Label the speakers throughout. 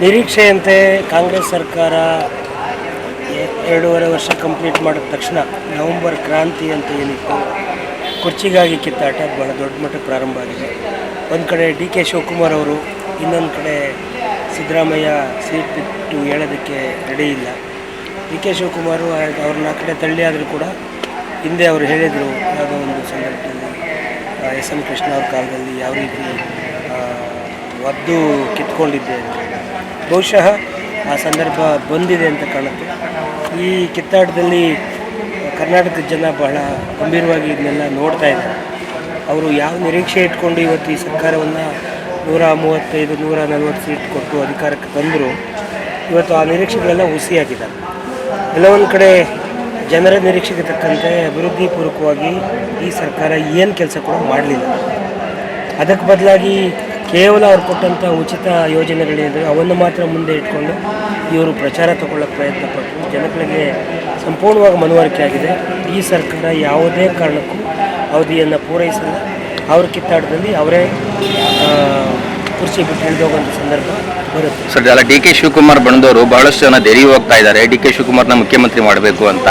Speaker 1: ನಿರೀಕ್ಷೆಯಂತೆ ಕಾಂಗ್ರೆಸ್ ಸರ್ಕಾರ ಎರಡೂವರೆ ವರ್ಷ ಕಂಪ್ಲೀಟ್ ಮಾಡಿದ ತಕ್ಷಣ ನವೆಂಬರ್ ಕ್ರಾಂತಿ ಅಂತ ಏನಿತ್ತು, ಕುರ್ಚಿಗಾಗಿ ಕಿತ್ತಾಟ ಬಹಳ ದೊಡ್ಡ ಮಟ್ಟಕ್ಕೆ ಪ್ರಾರಂಭ ಆಗಿದೆ. ಒಂದು ಕಡೆ ಡಿ ಕೆ ಶಿವಕುಮಾರ್ ಅವರು, ಇನ್ನೊಂದು ಕಡೆ ಸಿದ್ದರಾಮಯ್ಯ ಸೀಟ್ ಬಿಟ್ಟು ಹೇಳೋದಕ್ಕೆ ರೆಡಿ ಇಲ್ಲ. ಡಿ ಕೆ ಶಿವಕುಮಾರು ಅವ್ರನ್ನ ಆ ಕಡೆ ತಳ್ಳಿ ಆದರೂ ಕೂಡ ಹಿಂದೆ ಅವರು ಹೇಳಿದರು, ಯಾವುದೋ ಒಂದು ಸಂದರ್ಭದಲ್ಲಿ ಎಸ್ ಎಂ ಕೃಷ್ಣ ಅವ್ರ ಕಾಲದಲ್ಲಿ ಯಾವ ರೀತಿ ಒದ್ದು ಕಿತ್ಕೊಂಡಿದ್ದೆ ಅಂತ ಬಹುಶಃ ಆ ಸಂದರ್ಭ ಬಂದಿದೆ ಅಂತ ಕಾಣುತ್ತೆ. ಈ ಕಿತ್ತಾಟದಲ್ಲಿ ಕರ್ನಾಟಕದ ಜನ ಬಹಳ ಗಂಭೀರವಾಗಿ ಇದನ್ನೆಲ್ಲ ನೋಡ್ತಾ ಇದ್ದಾರೆ. ಅವರು ಯಾವ ನಿರೀಕ್ಷೆ ಇಟ್ಕೊಂಡು ಇವತ್ತು ಈ ಸರ್ಕಾರವನ್ನು ನೂರ ಮೂವತ್ತೈದು, ನೂರ ನಲ್ವತ್ತು ಸೀಟ್ ಕೊಟ್ಟು ಅಧಿಕಾರಕ್ಕೆ ತಂದರು, ಇವತ್ತು ಆ ನಿರೀಕ್ಷೆಗಳೆಲ್ಲ ಹುಸಿಯಾಗಿದ್ದಾರೆ. ಕೆಲವೊಂದು ಕಡೆ ಜನರ ನಿರೀಕ್ಷೆಗೆ ತಕ್ಕಂತೆ ಅಭಿವೃದ್ಧಿ ಪೂರ್ವಕವಾಗಿ ಈ ಸರ್ಕಾರ ಏನು ಕೆಲಸ ಕೂಡ ಮಾಡಲಿಲ್ಲ. ಅದಕ್ಕೆ ಬದಲಾಗಿ ಕೇವಲ ಅವ್ರು ಕೊಟ್ಟಂಥ ಉಚಿತ ಯೋಜನೆಗಳಿದೆ ಅವನ್ನು ಮಾತ್ರ ಮುಂದೆ ಇಟ್ಕೊಂಡು ಇವರು ಪ್ರಚಾರ ತಗೊಳ್ಳೋಕೆ ಪ್ರಯತ್ನ ಪಟ್ಟರು ಜನಗಳಿಗೆ ಸಂಪೂರ್ಣವಾಗಿ ಮನವರಿಕೆ ಆಗಿದೆ. ಈ ಸರ್ಕಾರ ಯಾವುದೇ ಕಾರಣಕ್ಕೂ ಅವಧಿಯನ್ನು ಪೂರೈಸಲ್ಲ. ಅವ್ರ ಕಿತ್ತಾಟದಲ್ಲಿ ಅವರೇ ಕುರ್ಚಿ ಬಿಟ್ಟು ಇಳಿದೋಗುವಂಥ ಸಂದರ್ಭ ಬರುತ್ತೆ.
Speaker 2: ಸರ್, ಅಲ್ಲ, ಡಿ ಕೆ ಶಿವಕುಮಾರ್ ಬಂದವರು ಬಹಳಷ್ಟು ಜನ ದೇರಿ ಹೋಗ್ತಾ ಇದ್ದಾರೆ. ಡಿ ಕೆ ಶಿವಕುಮಾರ್ನ ಮುಖ್ಯಮಂತ್ರಿ ಮಾಡಬೇಕು ಅಂತ.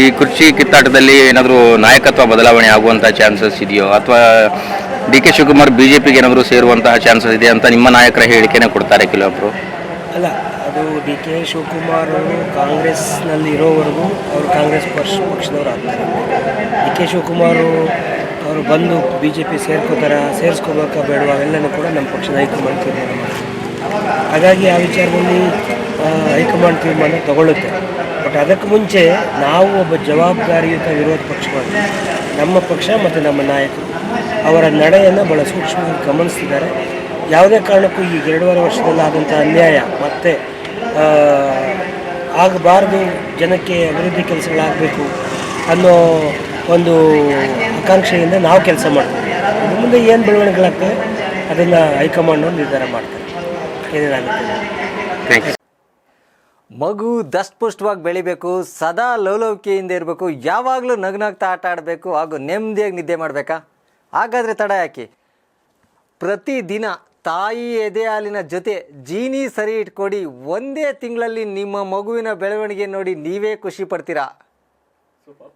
Speaker 2: ಈ ಕುರ್ಚಿ ಕಿತ್ತಾಟದಲ್ಲಿ ಏನಾದರೂ ನಾಯಕತ್ವ ಬದಲಾವಣೆ ಆಗುವಂಥ ಚಾನ್ಸಸ್ ಇದೆಯೋ ಅಥವಾ D K Shivakumar B J ಏನಾದರೂ ಸೇರುವಂತಹ ಚಾನ್ಸಸ್ ಇದೆ ಅಂತ ನಿಮ್ಮ ನಾಯಕರ ಹೇಳಿಕೆನೇ ಕೊಡ್ತಾರೆ ಕೆಲವೊಬ್ಬರು
Speaker 1: ಅಲ್ಲ, ಅದು ಡಿ ಕೆ ಶಿವಕುಮಾರ್ ಅವರು ಕಾಂಗ್ರೆಸ್ನಲ್ಲಿ ಇರೋವರೆಗೂ ಅವರು ಕಾಂಗ್ರೆಸ್ ಪಕ್ಷ ಪಕ್ಷದವ್ರು ಆಗ್ತಾರೆ. ಡಿ ಕೆ ಶಿವಕುಮಾರ್ ಅವರು ಬಂದು ಬಿ ಜೆ ಪಿ ಸೇರ್ಕೋತಾರ ಸೇರಿಸ್ಕೋಬೇಕಾ ಬೇಡವಾ ಅವೆಲ್ಲನೂ ಕೂಡ ನಮ್ಮ ಪಕ್ಷದ ಹೈಕಮಾಂಡ್ ತೀರ್ಮಾನ ಹಾಗಾಗಿ ಆ ವಿಚಾರದಲ್ಲಿ ಹೈಕಮಾಂಡ್ ತೀರ್ಮಾನ ತಗೊಳ್ಳುತ್ತೆ. ಬಟ್ ಅದಕ್ಕೆ ಮುಂಚೆ ನಾವು ಒಬ್ಬ ಜವಾಬ್ದಾರಿಯುತ ವಿರೋಧ ಪಕ್ಷವಾಗಿ ನಮ್ಮ ಪಕ್ಷ ಮತ್ತು ನಮ್ಮ ನಾಯಕರು. ಅವರ ನಡೆಯನ್ನು ಬಹಳ ಸೂಕ್ಷ್ಮವಾಗಿ ಗಮನಿಸ್ತಿದ್ದಾರೆ ಯಾವುದೇ ಕಾರಣಕ್ಕೂ ಈ ಎರಡೂವರೆ ವರ್ಷದಲ್ಲಿ ಆದಂಥ ಅನ್ಯಾಯ ಮತ್ತೆ ಆಗಬಾರದು, ಜನಕ್ಕೆ ಅಭಿವೃದ್ಧಿ ಕೆಲಸಗಳಾಗಬೇಕು ಅನ್ನೋ ಒಂದು ಆಕಾಂಕ್ಷೆಯಿಂದ ನಾವು ಕೆಲಸ ಮಾಡ್ತೀವಿ. ಮುಂದೆ ಏನು ಬೆಳವಣಿಗೆಗಳಾಗ್ತವೆ ಅದನ್ನು ಹೈಕಮಾಂಡ್ ನಿರ್ಧಾರ ಮಾಡ್ತಾರೆ. ಏನೇನಾಗುತ್ತೆ?
Speaker 3: ಮಗು ದಸ್ಪುಷ್ಟವಾಗಿ ಬೆಳಿಬೇಕು, ಸದಾ ಲವಲವಿಕೆಯಿಂದ ಇರಬೇಕು, ಯಾವಾಗಲೂ ನಗ್ನಾಗ್ತಾ ಆಟ ಆಡಬೇಕು ಹಾಗೂ ನೆಮ್ಮದಿಯಾಗಿ ನಿದ್ದೆ ಮಾಡಬೇಕಾ? ಹಾಗಾದರೆ ತಡ ಯಾಕೆ? ಪ್ರತಿದಿನ ತಾಯಿ ಎದೆ ಹಾಲಿನ ಜೊತೆ ಜೀನಿ ಸರಿ ಇಟ್ಕೊಡಿ, ಒಂದೇ ತಿಂಗಳಲ್ಲಿ ನಿಮ್ಮ ಮಗುವಿನ ಬೆಳವಣಿಗೆ ನೋಡಿ ನೀವೇ ಖುಷಿ ಪಡ್ತೀರಾ?